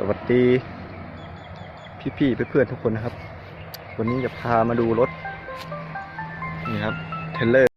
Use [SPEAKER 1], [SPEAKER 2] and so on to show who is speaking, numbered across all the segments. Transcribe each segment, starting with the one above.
[SPEAKER 1] สวัสดี พี่ๆเพื่อนๆทุกคนนะครับ วันนี้จะพามาดูรถ นี่ครับ เทเลอร์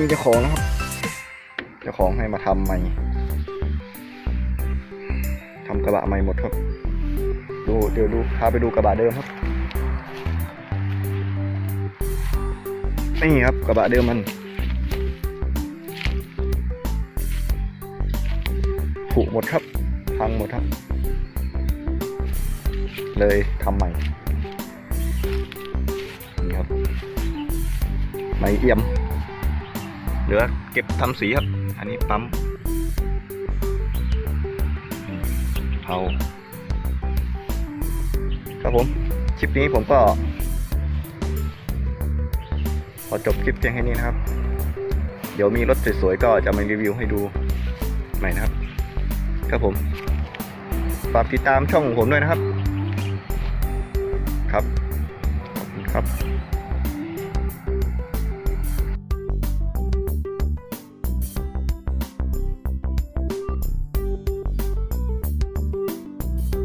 [SPEAKER 1] มีเจ้าของนะครับ เจ้าของให้มาทำใหม่ทำกระบะใหม่หมดครับ ดูเดี๋ยวดูพาไปดูกระบะเดิมครับ นี่ครับกระบะเดิมมันผุหมดครับ พังหมดครับ เลยทำใหม่นี่ครับไม่เอี่ยม เหลือเก็บทำสีครับ อันนี้ปั๊มเผาครับผมคลิปนี้ผมก็ขอจบคลิปเพียงแค่นี้นะครับ เดี๋ยวมีรถสวยๆก็จะมารีวิวให้ดูใหม่นะครับ ครับผมฝากติดตามช่องของผมด้วยนะครับ ครับ ขอบคุณครับ